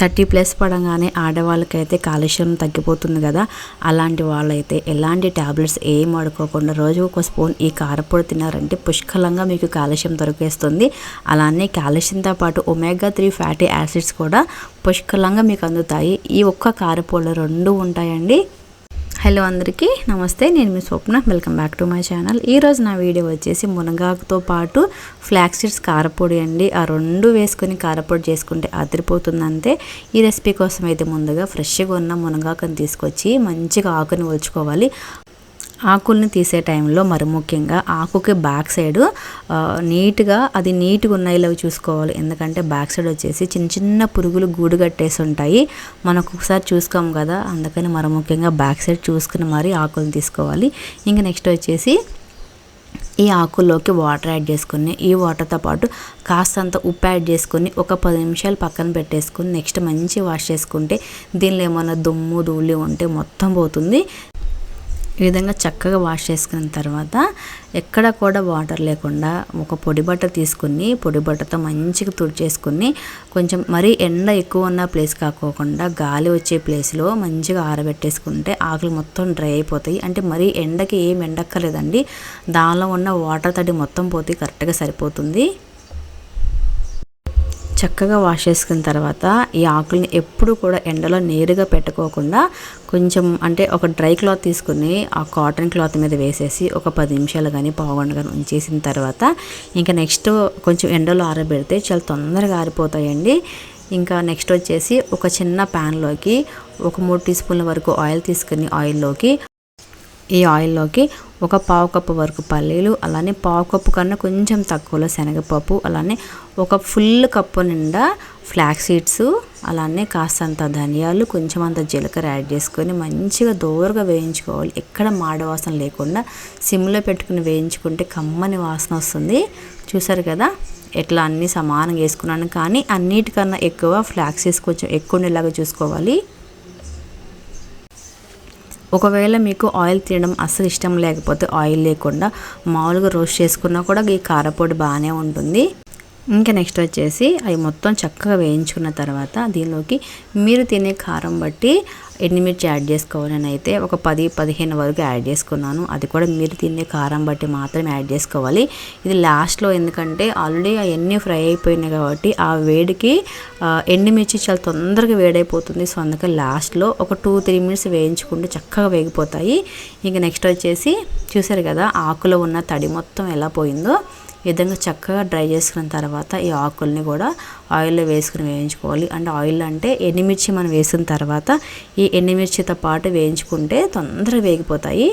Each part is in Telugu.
థర్టీ ప్లస్ పడంగానే ఆడవాళ్ళకైతే కాలుష్యం తగ్గిపోతుంది కదా. అలాంటి వాళ్ళైతే ఎలాంటి ట్యాబ్లెట్స్ ఏం వాడుకోకుండా రోజు ఒక స్పూన్ ఈ కారపొడి తిన్నారంటే పుష్కలంగా మీకు కాలుష్యం దొరికేస్తుంది. అలానే కాలుష్యంతో పాటు ఒమేగా త్రీ ఫ్యాటీ యాసిడ్స్ కూడా పుష్కలంగా మీకు అందుతాయి. ఈ ఒక్క కారపొడిలో రెండు ఉంటాయండి. హలో అందరికీ నమస్తే నేను మీ Swapna. Welcome back to my channel ఈరోజు నా వీడియో వచ్చేసి మునగాకుతో పాటు ఫ్లాక్సీడ్స్ కారపొడి అండి. ఆ రెండు వేసుకొని కారపొడి చేసుకుంటే అదిరిపోతుంది అంతే ఈ రెసిపీ కోసం అయితే ముందుగా ఫ్రెష్గా ఉన్న మునగాకుని తీసుకొచ్చి మంచిగా ఆకుని ఒలుచుకోవాలి. ఆకుల్ని తీసే టైంలో మరి ముఖ్యంగా ఆకుకి బ్యాక్ సైడ్ నీట్గా అది నీట్గా ఉన్నాయిలో చూసుకోవాలి. ఎందుకంటే బ్యాక్ సైడ్ వచ్చేసి చిన్న చిన్న పురుగులు గూడు కట్టేసి ఉంటాయి. మనకు ఒకసారి చూసుకోం కదా. అందుకని మరి ముఖ్యంగా బ్యాక్ సైడ్ చూసుకుని మరి ఆకుల్ని తీసుకోవాలి. ఇంకా నెక్స్ట్ వచ్చేసి ఈ ఆకుల్లోకి వాటర్ యాడ్ చేసుకుని ఈ వాటర్తో పాటు కాస్తంత ఉప్పు యాడ్ చేసుకుని ఒక పది నిమిషాలు పక్కన పెట్టేసుకుని నెక్స్ట్ మంచి వాష్ చేసుకుంటే దీనిలో ఏమైనా దుమ్ము ధూళి ఉంటే మొత్తం పోతుంది. ఈ విధంగా చక్కగా వాష్ చేసుకున్న తర్వాత ఎక్కడ కూడా వాటర్ లేకుండా ఒక పొడి బట్ట తీసుకుని పొడి బట్టతో మంచిగా తుడిచేసుకుని కొంచెం మరీ ఎండ ఎక్కువ ఉన్న ప్లేస్ కాకోకుండా గాలి వచ్చే ప్లేస్లో మంచిగా ఆరబెట్టేసుకుంటే ఆకులు మొత్తం డ్రై అయిపోతాయి. అంటే మరీ ఎండకి ఏం ఎండక్కర్లేదండి. దానిలో ఉన్న వాటర్ తడి మొత్తం పోతే కరెక్ట్గా సరిపోతుంది. చక్కగా వాష్ చేసుకున్న తర్వాత ఈ ఆకుల్ని ఎప్పుడు కూడా ఎండలో నేరుగా పెట్టుకోకుండా కొంచెం అంటే ఒక డ్రై క్లాత్ తీసుకుని ఆ కాటన్ క్లాత్ మీద వేసేసి ఒక పది నిమిషాలు కానీ పావుగంట కానీ ఉంచేసిన తర్వాత ఇంకా నెక్స్ట్ కొంచెం ఎండలో ఆరబెడితే చాలా తొందరగా ఆరిపోతాయండి. ఇంకా నెక్స్ట్ వచ్చేసి ఒక చిన్న ప్యాన్లోకి ఒక మూడు టీ స్పూన్ల వరకు ఆయిల్ తీసుకుని ఆయిల్లోకి ఈ ఆయిల్లోకి ఒక పావు కప్పు వరకు పల్లీలు అలానే పావు కప్పు కన్నా కొంచెం తక్కువలో శనగపప్పు అలానే ఒక ఫుల్ కప్పు నిండా ఫ్లాక్ సీడ్స్ అలానే కాస్తంత ధనియాలు కొంచెం అంత జీలకర్ర యాడ్ చేసుకొని మంచిగా దోరగా వేయించుకోవాలి. ఎక్కడ మాడవాసన లేకుండా సిమ్లో పెట్టుకుని వేయించుకుంటే కమ్మని వాసన వస్తుంది. చూసారు కదా? ఎట్లా అన్నీ సమానంగా వేసుకున్నాను. కానీ అన్నిటికన్నా ఎక్కువ ఫ్లాక్సీస్ సీడ్స్ కొంచెం ఎక్కువ ఉండేలాగా చూసుకోవాలి. ఒకవేళ మీకు ఆయిల్ తినడం అస్సలు ఇష్టం లేకపోతే ఆయిల్ లేకుండా మామూలుగా రోస్ట్ చేసుకున్నా కూడా ఈ కారపొడి బాగానే ఉంటుంది. ఇంకా నెక్స్ట్ వచ్చేసి అవి మొత్తం చక్కగా వేయించుకున్న తర్వాత దీనిలోకి మీరు తినే కారం బట్టి ఎండుమిర్చి యాడ్ చేసుకోవాలని అయితే ఒక పది పదిహేను వరకు యాడ్ చేసుకున్నాను. అది కూడా మీరు తినే కారం బట్టి మాత్రమే యాడ్ చేసుకోవాలి. ఇది లాస్ట్లో ఎందుకంటే ఆల్రెడీ అవన్నీ ఫ్రై అయిపోయినాయి కాబట్టి ఆ వేడికి ఎండుమిర్చి చాలా తొందరగా వేడైపోతుంది. సో అందుకే లాస్ట్లో ఒక టూ త్రీ మినిట్స్ వేయించుకుంటే చక్కగా వేగిపోతాయి. ఇంకా నెక్స్ట్ వచ్చేసి చూసారు కదా ఆకులో ఉన్న తడి మొత్తం ఎలా పోయిందో. విధంగా చక్కగా డ్రై చేసుకున్న తర్వాత ఈ ఆకుల్ని కూడా ఆయిల్లో వేసుకుని వేయించుకోవాలి. అంటే ఆయిల్ అంటే ఎండుమిర్చి మనం వేసిన తర్వాత ఈ ఎండుమిర్చితో పాటు వేయించుకుంటే తొందరగా వేగిపోతాయి.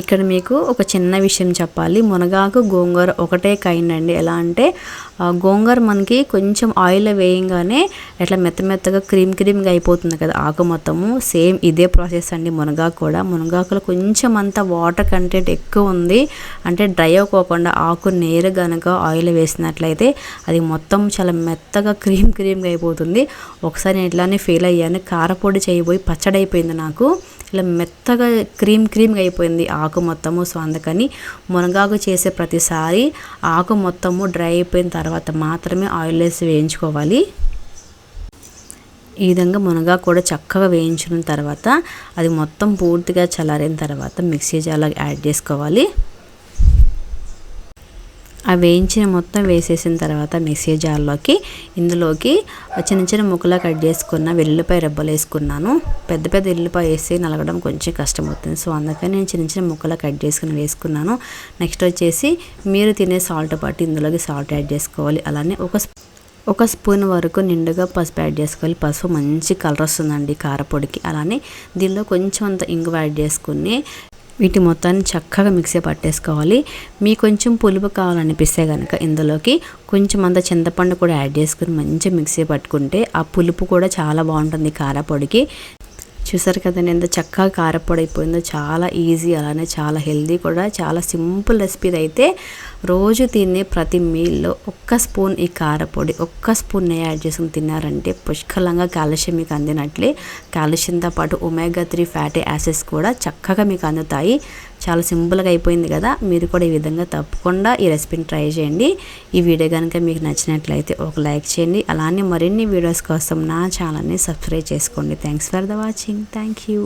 ఇక్కడ మీకు ఒక చిన్న విషయం చెప్పాలి. మునగాకు గోంగూర ఒకటే కైండ్ అండి. ఎలా అంటే గోంగూర మనకి కొంచెం ఆయిల్ వేయంగానే ఎట్లా మెత్త మెత్తగా క్రీమ్ క్రీమ్గా అయిపోతుంది కదా. ఆకు మొత్తము సేమ్ ఇదే ప్రాసెస్ అండి మునగాకు కూడా. మునగాకులో కొంచెం అంత వాటర్ కంటెంట్ ఎక్కువ ఉంది. అంటే డ్రై అవ్వకోకుండా ఆకు నేరు కనుక ఆయిల్ వేసినట్లయితే అది మొత్తం చాలా మెత్తగా క్రీమ్ క్రీమ్గా అయిపోతుంది. ఒకసారి నేను ఇట్లానే ఫెయిల్ అయ్యాను. కారపొడి చేయబోయి పచ్చడి అయిపోయింది నాకు. ఇలా మెత్తగా క్రీమ్ క్రీమ్గా అయిపోయింది. ఆకు మొత్తము సో అందుకని మునగాకు చేసే ప్రతిసారి ఆకు మొత్తము డ్రై అయిపోయిన తర్వాత మాత్రమే ఆయిల్ వేసి వేయించుకోవాలి. ఈ విధంగా మునగా కూడా చక్కగా వేయించిన తర్వాత అది మొత్తం పూర్తిగా చల్లారిన తర్వాత మిక్సీ జార్లో యాడ్ చేసుకోవాలి. ఆ వేయించిన మొత్తం వేసేసిన తర్వాత మిక్సీ జార్లోకి ఇందులోకి చిన్న చిన్న ముక్కలా కట్ చేసుకున్న వెల్లుల్లిపాయ రెబ్బలు వేసుకున్నాను. పెద్ద పెద్ద ఎల్లుపాయ వేసి నలగడం కొంచెం కష్టం అవుతుంది సో అందుకని నేను చిన్న చిన్న ముక్కలా కట్ చేసుకుని వేసుకున్నాను. నెక్స్ట్ వచ్చేసి మీరు తినే సాల్ట్ పాటు ఇందులోకి సాల్ట్ యాడ్ చేసుకోవాలి. అలానే ఒక ఒక స్పూన్ వరకు నిండుగా పసుపు యాడ్ చేసుకోవాలి. పసుపు మంచి కలర్ వస్తుందండి కారపొడికి. అలానే దీనిలో కొంచెం అంత ఇంగువ యాడ్ చేసుకుని వీటి మొత్తాన్ని చక్కగా మిక్సీ పట్టేసుకోవాలి. మీకు కొంచెం పులుపు కావాలనిపిస్తే కనుక ఇందులోకి కొంచెం అంత చింతపండు కూడా యాడ్ చేసుకుని మంచిగా మిక్సీ పట్టుకుంటే ఆ పులుపు కూడా చాలా బాగుంటుంది కారపొడికి. చూసారు కదండి ఎంత చక్కగా కారపొడి అయిపోయిందో చాలా ఈజీ అలానే చాలా హెల్దీ కూడా చాలా సింపుల్ రెసిపీ అయితే రోజు తినే ప్రతి మీల్లో ఒక్క స్పూన్ ఈ కారపొడి ఒక్క స్పూన్ నెయ్యి యాడ్ చేసుకుని తిన్నారంటే పుష్కలంగా కాల్షియం మీకు అందినట్లే. కాల్షియంతో పాటు ఒమేగా త్రీ ఫ్యాటీ యాసిడ్స్ కూడా చక్కగా మీకు అందుతాయి. చాలా సింపుల్గా అయిపోయింది కదా? మీరు కూడా ఈ విధంగా తప్పకుండా ఈ రెసిపీని ట్రై చేయండి. ఈ వీడియో కనుక మీకు నచ్చినట్లయితే ఒక లైక్ చేయండి. అలానే మరిన్ని వీడియోస్ కోసం నా ఛానల్ని సబ్స్క్రైబ్ చేసుకోండి. Thanks for the watching thank you